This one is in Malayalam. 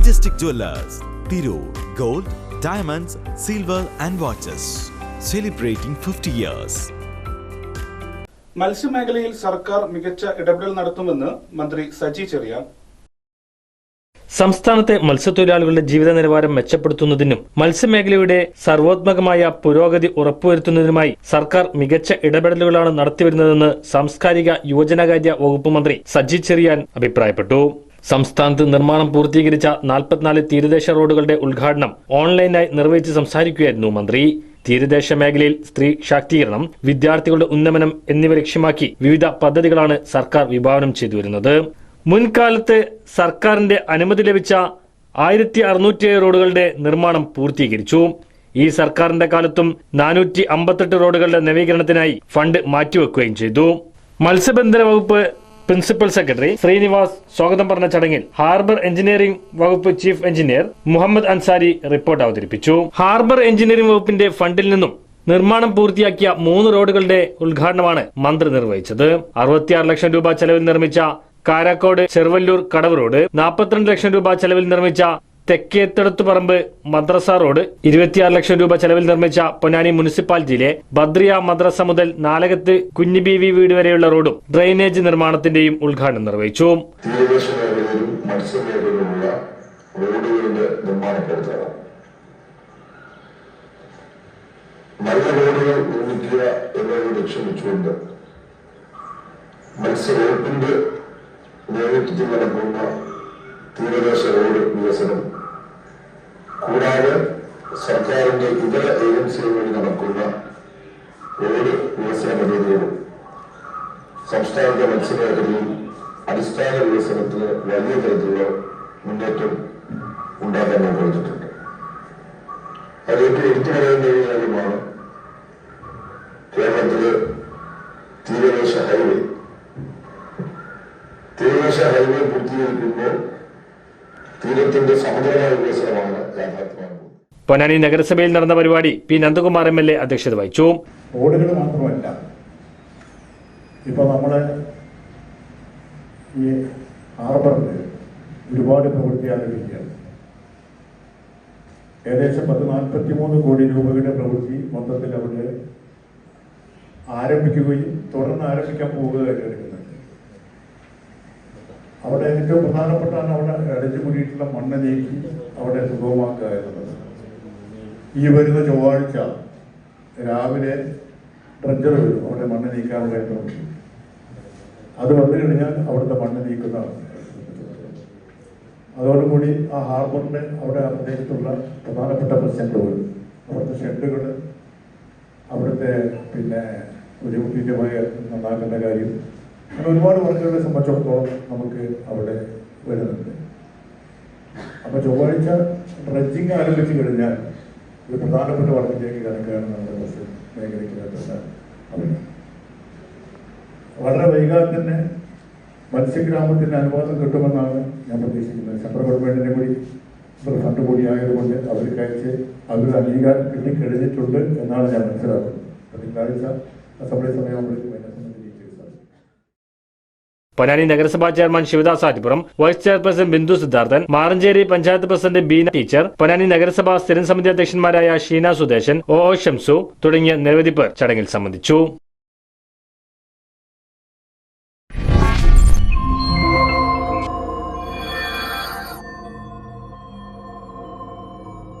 Majestic Jewelers, Tirur Gold, Diamonds, Silver and watches Celebrating 50 years. മത്സ്യമേഖലയിൽ സർക്കാർ മികച്ച ഇടപെടൽ നടത്തുമെന്ന് മന്ത്രി സജി ചെറിയാൻ സംസ്ഥാനത്തെ മത്സ്യത്തൊഴിലാളികളുടെ ജീവിത നിലവാരം മെച്ചപ്പെടുത്തുന്നതിനും മത്സ്യമേഖലയുടെ സർവോത്മകമായ പുരോഗതി ഉറപ്പുവരുത്തുന്നതിനുമായി സർക്കാർ മികച്ച ഇടപെടലുകളാണ് നടത്തിവരുന്നതെന്ന് സാംസ്കാരിക യുവജനകാര്യ വകുപ്പ് മന്ത്രി സജി ചെറിയാൻ അഭിപ്രായപ്പെട്ടു സംസ്ഥാനത്ത് നിർമ്മാണം പൂർത്തീകരിച്ച നാൽപ്പത്തിനാല് തീരദേശ റോഡുകളുടെ ഉദ്ഘാടനം ഓൺലൈനായി നിർവഹിച്ച് സംസാരിക്കുകയായിരുന്നു മന്ത്രി. തീരദേശ മേഖലയിൽ സ്ത്രീ ശാക്തീകരണം വിദ്യാർത്ഥികളുടെ ഉന്നമനം എന്നിവ ലക്ഷ്യമാക്കി വിവിധ പദ്ധതികളാണ് സർക്കാർ വിഭാവനം ചെയ്തു വരുന്നത്. മുൻകാലത്ത് സർക്കാരിന്റെ അനുമതി ലഭിച്ച ആയിരത്തി അറുന്നൂറ്റിയേഴ് റോഡുകളുടെ നിർമ്മാണം പൂർത്തീകരിച്ചു. ഈ സർക്കാരിന്റെ കാലത്തും നാനൂറ്റി അമ്പത്തെട്ട് റോഡുകളുടെ നവീകരണത്തിനായി ഫണ്ട് മാറ്റിവെക്കുകയും ചെയ്തു. മത്സ്യബന്ധന വകുപ്പ് പ്രിൻസിപ്പൽ സെക്രട്ടറി ശ്രീനിവാസ് സ്വാഗതം പറഞ്ഞ ചടങ്ങിൽ ഹാർബർ എഞ്ചിനീയറിംഗ് വകുപ്പ് chief engineer Muhammad Ansari report അവതരിപ്പിച്ചു. ഹാർബർ എഞ്ചിനീയറിംഗ് വകുപ്പിന്റെ ഫണ്ടിൽ നിന്നും നിർമ്മാണം പൂർത്തിയാക്കിയ മൂന്ന് റോഡുകളുടെ ഉദ്ഘാടനമാണ് മന്ത്രി നിർവഹിച്ചത്. അറുപത്തിയാറ് ലക്ഷം രൂപ ചെലവിൽ നിർമ്മിച്ച കാരാക്കോട് ചെറുവല്ലൂർ കടവ് റോഡ് നാൽപ്പത്തിരണ്ട് ലക്ഷം രൂപ ചെലവിൽ നിർമ്മിച്ച തെക്കേത്തടത്തുപറമ്പ് മദ്രസ റോഡ് ഇരുപത്തിയാറ് ലക്ഷം രൂപ ചെലവിൽ നിർമ്മിച്ച പൊന്നാനി മുനിസിപ്പാലിറ്റിയിലെ ബദ്രിയ മദ്രസ മുതൽ നാലകത്ത് കുഞ്ഞുബീവി വീട് വരെയുള്ള റോഡും ഡ്രെയിനേജ് നിർമ്മാണത്തിന്റെയും ഉദ്ഘാടനം നിർവഹിച്ചു. വെച്ചുകൊണ്ട് മത്സ്യവകുപ്പിന്റെ നേതൃത്വത്തിൽ നടക്കുന്ന തീരദേശ റോഡ് വികസനം. കൂടാതെ സർക്കാരിന്റെ ഇതര ഏജൻസികൾ വഴി നടക്കുന്ന റോഡ് വികസന പദ്ധതികളും സംസ്ഥാനത്തെ മത്സ്യമേഖലയിൽ അടിസ്ഥാന വികസനത്തിന് വലിയ തരത്തിലുള്ള മുന്നേറ്റം ഉണ്ടാക്കാൻ ഞാൻ കഴിഞ്ഞിട്ടുണ്ട്. അതിലേക്ക് എടുത്തു പറയുന്ന ഒരു കാര്യമാണ് കേരളത്തിലെ തീരദേശ ഹൈവേ. തീരദേശ ഹൈവേ പൂർത്തീകരിക്കുമ്പോൾ തീരത്തിന്റെ സമഗ്രമായ വികസനമാണ് യാഥാർത്ഥ്യമാകുന്നത് പൊന്നാനി നഗരസഭയിൽ നടന്ന പരിപാടി P Nandakumar M L A അധ്യക്ഷത വഹിച്ചു. റോഡുകൾ മാത്രമല്ല ഇപ്പോൾ നമ്മൾ ഈ ഹാർബറിൽ ഒരുപാട് പ്രവൃത്തി ആരംഭിക്കുകയാണ്. ഏകദേശം പത്ത് നാൽപ്പത്തി മൂന്ന് കോടി രൂപയുടെ പ്രവൃത്തി മൊത്തത്തിൽ അവിടെ ആരംഭിക്കുകയും തുടർന്ന് ആരംഭിക്കാൻ പോവുകയായിട്ട് എടുക്കുന്നുണ്ട് അവിടെ ഏറ്റവും പ്രധാനപ്പെട്ടാണ് അവിടെ അടച്ചു കൂടിയിട്ടുള്ള മണ്ണ് നീക്കി അവിടെ സുഗമമാക്കുക എന്നുള്ളത്. ഈ വരുന്ന ചൊവ്വാഴ്ച രാവിലെ ഡ്രഡ്ജർ വരും അവിടെ മണ്ണ് നീക്കാനുള്ള പ്രവൃത്തി അത് വന്നു കഴിഞ്ഞാൽ അവിടുത്തെ മണ്ണ് നീക്കുന്നതാണ്. അതോടുകൂടി ആ ഹാർബറിന്റെ അവിടെ ആ പ്രധാനപ്പെട്ട പ്രശ്നങ്ങൾ വരും. അവിടുത്തെ ഷെഡുകൾ അവിടുത്തെ പിന്നെ ഒരു കൃത്യമായി നന്നാക്കേണ്ട കാര്യം അങ്ങനെ ഒരുപാട് വർക്കുകളെ സംബന്ധിച്ചിടത്തോളം നമുക്ക് അവിടെ വരുന്നുണ്ട്. അപ്പൊ ചൊവ്വാഴ്ച ഡ്രഡ്ജിങ് ആരംഭിച്ചു കഴിഞ്ഞാൽ ഒരു പ്രധാനപ്പെട്ട വർക്കിലേക്ക് കണക്കാണ് നമ്മുടെ ബസ് മേഖലയ്ക്കകത്തുള്ള വളരെ വൈകാതെ തന്നെ മത്സ്യഗ്രാമത്തിന്റെ അനുവാദം കിട്ടുമെന്നാണ് ഞാൻ പ്രതീക്ഷിക്കുന്നത്. സെൻട്രൽ ഗവൺമെന്റിന്റെ കൂടി ഫണ്ട് കൂടി ആയതുകൊണ്ട് അവർക്ക് അയച്ച് അവരുടെ അംഗീകാരം കിട്ടിക്കഴിഞ്ഞിട്ടുണ്ട് എന്നാണ് ഞാൻ മനസ്സിലാക്കുന്നത്. തിങ്കളാഴ്ച അസംബ്ലി അതിനെ സംബന്ധിച്ച് ഡീറ്റെയിൽസ് അറിയാം പൊന്നാനി നഗരസഭാ chairman Sivadas Attippuram vice chairperson Bindu Siddharthan Maranchery panchayat president Beena teacher Ponnani നഗരസഭാ സ്ഥിരം സമിതി അധ്യക്ഷന്മാരായ ഷീന സുദേശൻ ഒ ഒ ഷംസു തുടങ്ങിയ നിരവധി പേർ ചടങ്ങിൽ സംബന്ധിച്ചു.